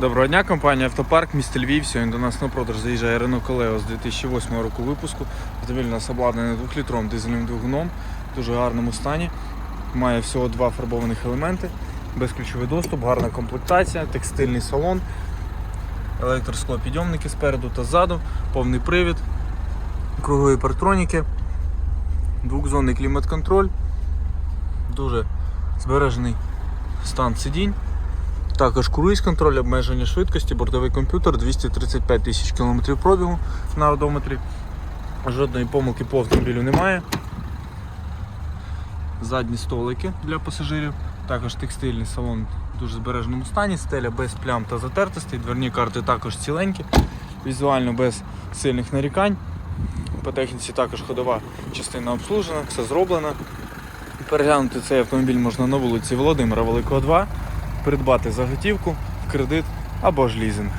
Доброго дня, компанія Автопарк, місто Львів. Сьогодні до нас на продаж заїжджає Renault Колео з 2008 року випуску. Автомобіль у нас обладнаний 2-літровим дизельним двигуном в дуже гарному стані. Має всього два фарбованих елементи, безключовий доступ, гарна комплектація, текстильний салон, електросклопідйомники спереду та ззаду, повний привід, кругові партроніки, двохзонний клімат-контроль, дуже збережений стан сидінь. Також круїз контроль, обмеження швидкості, бортовий комп'ютер, 235 тисяч кілометрів пробігу на одометрі. Жодної помилки по автомобілю немає. Задні столики для пасажирів, також текстильний салон в дуже збереженому стані, стеля без плям та затертостей, дверні карти також ціленькі, візуально без сильних нарікань. По техніці також ходова частина обслужена, все зроблено. Переглянути цей автомобіль можна на вулиці Володимира Великого 2 придбати за готівку, в кредит або ж лізинг.